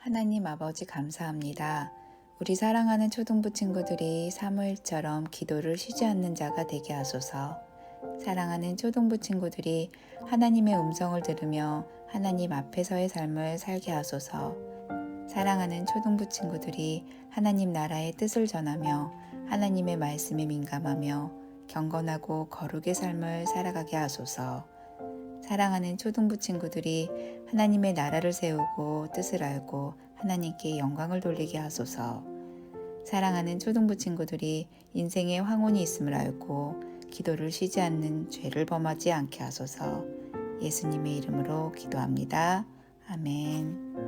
하나님 아버지 감사합니다. 우리 사랑하는 초등부 친구들이 사무엘처럼 기도를 쉬지 않는 자가 되게 하소서. 사랑하는 초등부 친구들이 하나님의 음성을 들으며 하나님 앞에서의 삶을 살게 하소서. 사랑하는 초등부 친구들이 하나님 나라의 뜻을 전하며 하나님의 말씀에 민감하며 경건하고 거룩의 삶을 살아가게 하소서. 사랑하는 초등부 친구들이 하나님의 나라를 세우고 뜻을 알고 하나님께 영광을 돌리게 하소서. 사랑하는 초등부 친구들이 인생에 황혼이 있음을 알고 기도를 쉬지 않는 죄를 범하지 않게 하소서. 예수님의 이름으로 기도합니다. 아멘.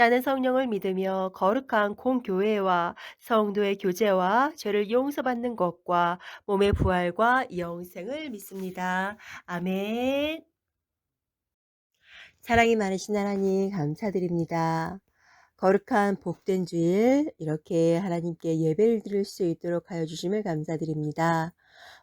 나는 성령을 믿으며 거룩한 공교회와 성도의 교제와 죄를 용서받는 것과 몸의 부활과 영생을 믿습니다. 아멘. 사랑이 많으신 하나님 감사드립니다. 거룩한 복된 주일 이렇게 하나님께 예배를 드릴 수 있도록 하여 주심을 감사드립니다.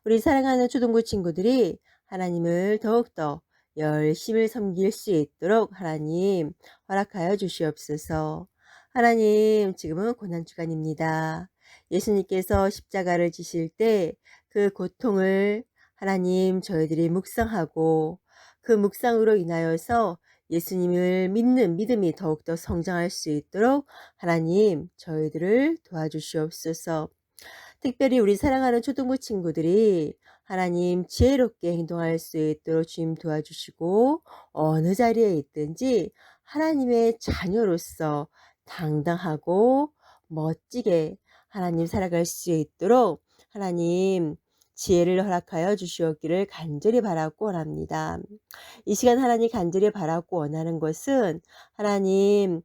우리 사랑하는 초등부 친구들이 하나님을 더욱더 열심히 섬길 수 있도록 하나님 허락하여 주시옵소서. 하나님 지금은 고난주간입니다. 예수님께서 십자가를 지실 때 그 고통을 하나님 저희들이 묵상하고 그 묵상으로 인하여서 예수님을 믿는 믿음이 더욱더 성장할 수 있도록 하나님 저희들을 도와주시옵소서. 특별히 우리 사랑하는 초등부 친구들이 하나님 지혜롭게 행동할 수 있도록 주님 도와주시고 어느 자리에 있든지 하나님의 자녀로서 당당하고 멋지게 하나님 살아갈 수 있도록 하나님 지혜를 허락하여 주시옵기를 간절히 바라고 원합니다. 이 시간 하나님 간절히 바라고 원하는 것은 하나님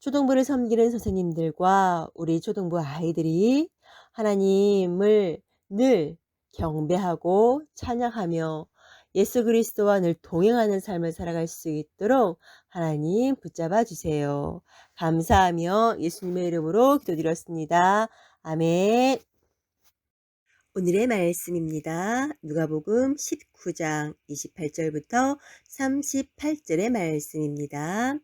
초등부를 섬기는 선생님들과 우리 초등부 아이들이 하나님을 늘 경배하고 찬양하며 예수 그리스도와 늘 동행하는 삶을 살아갈 수 있도록 하나님 붙잡아 주세요. 감사하며 예수님의 이름으로 기도드렸습니다. 아멘. 오늘의 말씀입니다. 누가복음 19장 28절부터 38절의 말씀입니다.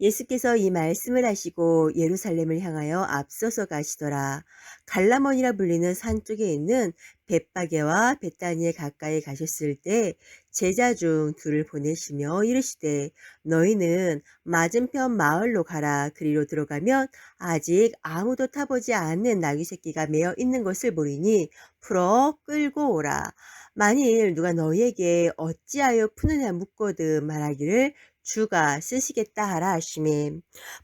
예수께서 이 말씀을 하시고 예루살렘을 향하여 앞서서 가시더라. 갈라몬이라 불리는 산 쪽에 있는 벳바게와 베타니에 가까이 가셨을 때 제자 중 둘을 보내시며 이르시되 너희는 맞은편 마을로 가라. 그리로 들어가면 아직 아무도 타보지 않는 나귀 새끼가 매어 있는 것을 보리니 풀어 끌고 오라. 만일 누가 너희에게 어찌하여 푸느냐 묻거든 말하기를 주가 쓰시겠다 하라 하심에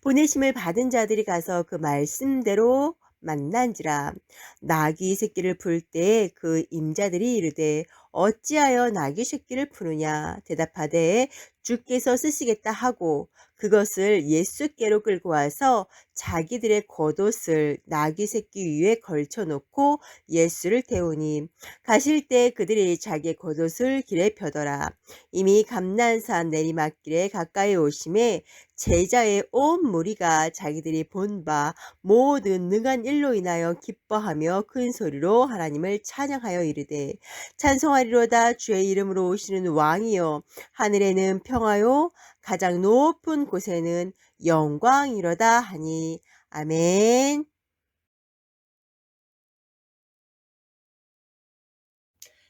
보내심을 받은 자들이 가서 그 말씀대로 만난지라. 나귀 새끼를 풀 때 그 임자들이 이르되 어찌하여 나귀 새끼를 푸느냐? 대답하되 주께서 쓰시겠다 하고 그것을 예수께로 끌고 와서 자기들의 겉옷을 나귀 새끼 위에 걸쳐 놓고 예수를 태우니 가실 때 그들이 자기의 겉옷을 길에 펴더라. 이미 감난산 내리막길에 가까이 오심에 제자의 온 무리가 자기들이 본 바 모든 능한 일로 인하여 기뻐하며 큰 소리로 하나님을 찬양하여 이르되 찬송하리로다. 주의 이름으로 오시는 왕이여 하늘에는 평화요 가장 높은 곳에는 영광이로다 하니 아멘.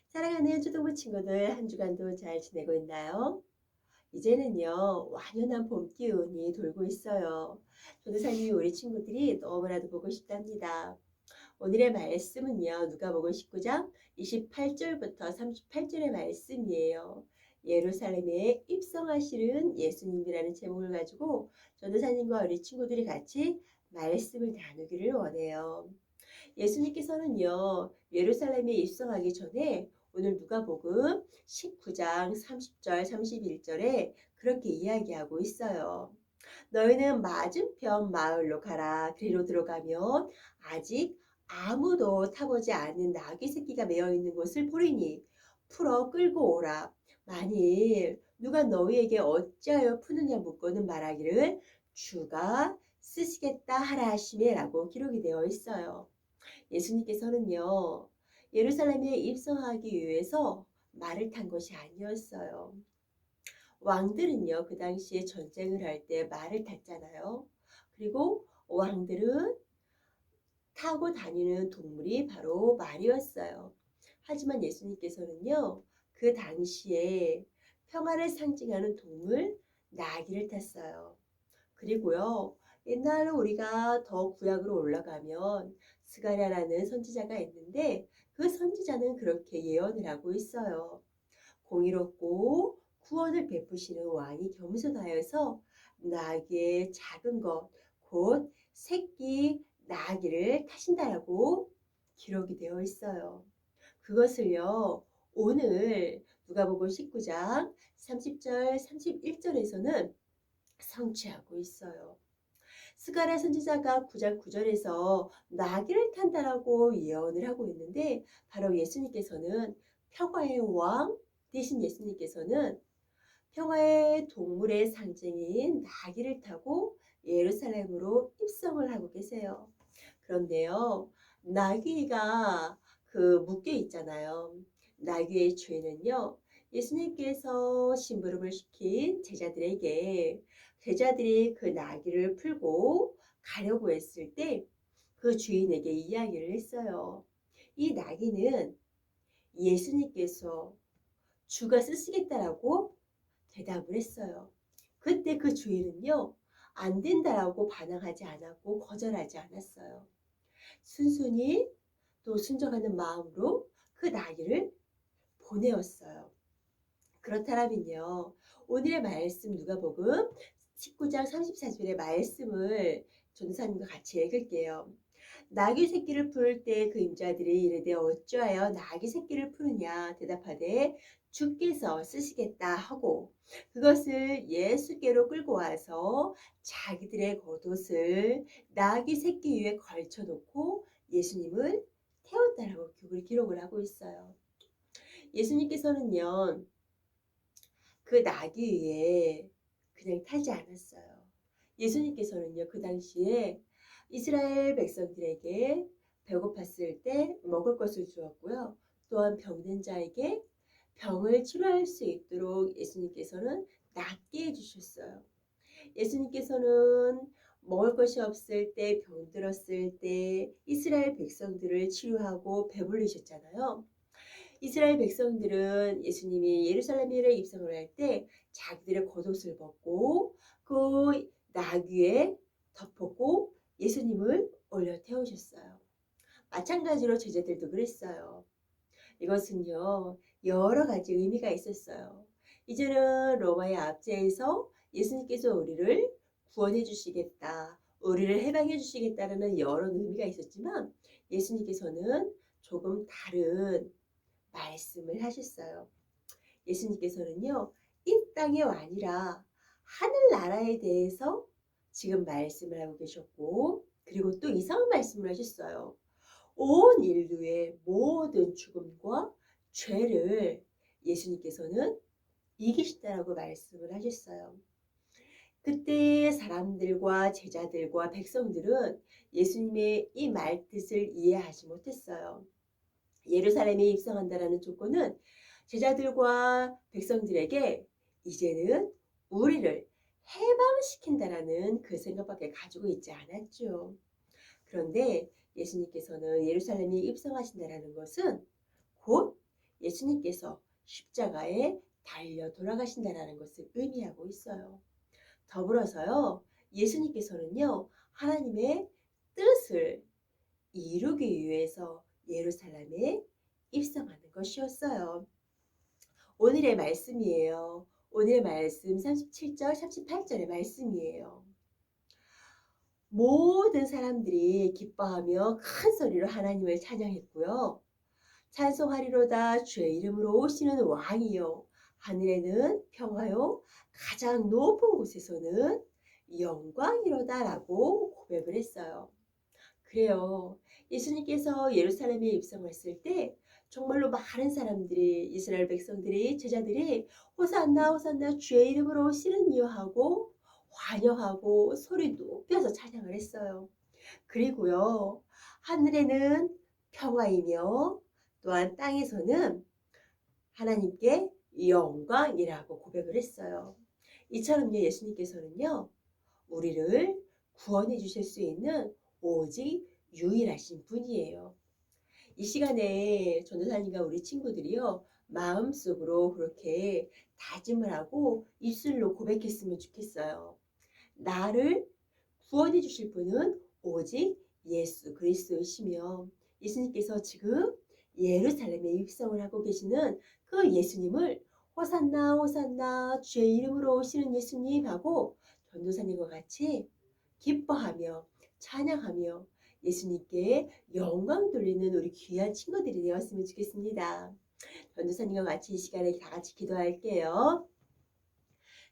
사랑하는 초등부 친구들 한 주간도 잘 지내고 있나요? 이제는요 완연한 봄 기운이 돌고 있어요. 전도사님이 우리 친구들이 너무나도 보고 싶답니다. 오늘의 말씀은요 누가복음 19장 28절부터 38절의 말씀이에요. 예루살렘에 입성하시는 예수님이라는 제목을 가지고 전도사님과 우리 친구들이 같이 말씀을 나누기를 원해요. 예수님께서는요 예루살렘에 입성하기 전에 오늘 누가복음 19장 30절 31절에 그렇게 이야기하고 있어요. 너희는 맞은편 마을로 가라. 그리로 들어가면 아직 아무도 타보지 않은 나귀 새끼가 매어 있는 곳을 보리니 풀어 끌고 오라. 만일 누가 너희에게 어찌하여 푸느냐 묻고는 말하기를 주가 쓰시겠다 하라 하시매라고 기록이 되어 있어요. 예수님께서는요 예루살렘에 입성하기 위해서 말을 탄 것이 아니었어요. 왕들은요 그 당시에 전쟁을 할 때 말을 탔잖아요. 그리고 왕들은 타고 다니는 동물이 바로 말이었어요. 하지만 예수님께서는요 그 당시에 평화를 상징하는 동물 나귀를 탔어요. 그리고요 옛날로 우리가 더 구약으로 올라가면 스가랴라는 선지자가 있는데 그 선지자는 그렇게 예언을 하고 있어요. 공의롭고 구원을 베푸시는 왕이 겸손하여서 나귀의 작은 것, 곧 새끼 나귀를 타신다라고 기록이 되어 있어요. 그것을요, 오늘 누가복음 19장 30절, 31절에서는 성취하고 있어요. 스가랴 선지자가 9장 9절에서 나귀를 탄다라고 예언을 하고 있는데 바로 예수님께서는 평화의 왕 대신 예수님께서는 평화의 동물의 상징인 나귀를 타고 예루살렘으로 입성을 하고 계세요. 그런데요, 나귀가 그 묶여 있잖아요. 나귀의 죄는요, 예수님께서 심부름을 시킨 제자들에게 제자들이 그 나귀를 풀고 가려고 했을 때 그 주인에게 이야기를 했어요. 이 나귀는 예수님께서 주가 쓰시겠다라고 대답을 했어요. 그때 그 주인은요, 안 된다라고 반항하지 않았고 거절하지 않았어요. 순순히 또 순종하는 마음으로 그 나귀를 보내었어요. 그렇다면요, 오늘의 말씀 누가복음 19장 34절의 말씀을 전사님과 같이 읽을게요. 나귀 새끼를 풀 때 그 임자들이 이르되 어찌하여 나귀 새끼를 푸느냐 대답하되 주께서 쓰시겠다 하고 그것을 예수께로 끌고 와서 자기들의 겉옷을 나귀 새끼 위에 걸쳐 놓고 예수님을 태웠다라고 기록을 하고 있어요. 예수님께서는요 그 나귀 위에 그냥 타지 않았어요. 예수님께서는요 그 당시에 이스라엘 백성들에게 배고팠을 때 먹을 것을 주었고요. 또한 병든 자에게 병을 치료할 수 있도록 예수님께서는 낫게 해주셨어요. 예수님께서는 먹을 것이 없을 때, 병들었을 때 이스라엘 백성들을 치료하고 배불리셨잖아요. 이스라엘 백성들은 예수님이 예루살렘에 입성을 할 때 자기들의 겉옷을 벗고 그 나귀에 덮었고 예수님을 올려 태우셨어요. 마찬가지로 제자들도 그랬어요. 이것은요, 여러 가지 의미가 있었어요. 이제는 로마의 압제에서 예수님께서 우리를 구원해 주시겠다, 우리를 해방해 주시겠다라는 여러 의미가 있었지만 예수님께서는 조금 다른 말씀을 하셨어요. 예수님께서는요, 이 땅의 왕이라 하늘나라에 대해서 지금 말씀을 하고 계셨고, 그리고 또 이상한 말씀을 하셨어요. 온 인류의 모든 죽음과 죄를 예수님께서는 이기시다라고 말씀을 하셨어요. 그때 사람들과 제자들과 백성들은 예수님의 이 말뜻을 이해하지 못했어요. 예루살렘에 입성한다라는 조건은 제자들과 백성들에게 이제는 우리를 해방시킨다라는 그 생각밖에 가지고 있지 않았죠. 그런데 예수님께서는 예루살렘에 입성하신다라는 것은 곧 예수님께서 십자가에 달려 돌아가신다라는 것을 의미하고 있어요. 더불어서요, 예수님께서는요, 하나님의 뜻을 이루기 위해서 예루살렘에 입성하는 것이었어요. 오늘의 말씀이에요. 오늘의 말씀 37절, 38절의 말씀이에요. 모든 사람들이 기뻐하며 큰 소리로 하나님을 찬양했고요. 찬송하리로다 주의 이름으로 오시는 왕이요. 하늘에는 평화요. 가장 높은 곳에서는 영광이로다라고 고백을 했어요. 그래요. 예수님께서 예루살렘에 입성했을 때 정말로 많은 사람들이 이스라엘 백성들이 제자들이 호산나 호산나 주의 이름으로 오시는 이여 하고 환영하고 소리 높여서 찬양을 했어요. 그리고요. 하늘에는 평화이며 또한 땅에서는 하나님께 영광이라고 고백을 했어요. 이처럼요, 예수님께서는요, 우리를 구원해 주실 수 있는 오직 유일하신 분이에요. 이 시간에 전도사님과 우리 친구들이요, 마음속으로 그렇게 다짐을 하고 입술로 고백했으면 좋겠어요. 나를 구원해 주실 분은 오직 예수 그리스도이시며 예수님께서 지금 예루살렘에 입성을 하고 계시는 그 예수님을 호산나 호산나 주의 이름으로 오시는 예수님 하고 전도사님과 같이 기뻐하며 찬양하며 예수님께 영광 돌리는 우리 귀한 친구들이 되었으면 좋겠습니다. 전도사님과 같이 이 시간에 다 같이 기도할게요.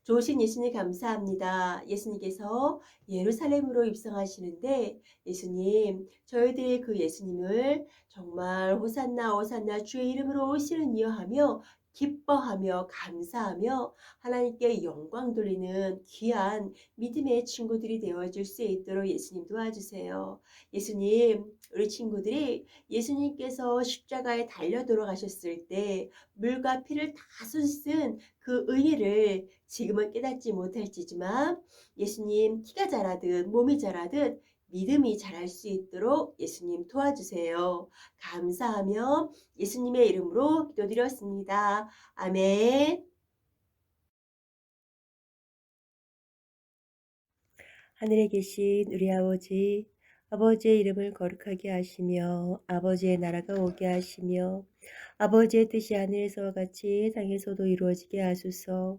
좋으신 예수님 감사합니다. 예수님께서 예루살렘으로 입성하시는데 예수님 저희들이 그 예수님을 정말 호산나 호산나 주의 이름으로 오시는 이여 하며 기뻐하며 감사하며 하나님께 영광 돌리는 귀한 믿음의 친구들이 되어줄 수 있도록 예수님 도와주세요. 예수님, 우리 친구들이 예수님께서 십자가에 달려 돌아가셨을 때 물과 피를 다 쏟은 그 의의를 지금은 깨닫지 못할지지만 예수님 키가 자라든 몸이 자라든 믿음이 자랄 수 있도록 예수님 도와주세요. 감사하며 예수님의 이름으로 기도드렸습니다. 아멘. 하늘에 계신 우리 아버지, 아버지의 이름을 거룩하게 하시며 아버지의 나라가 오게 하시며 아버지의 뜻이 하늘에서와 같이 땅에서도 이루어지게 하소서.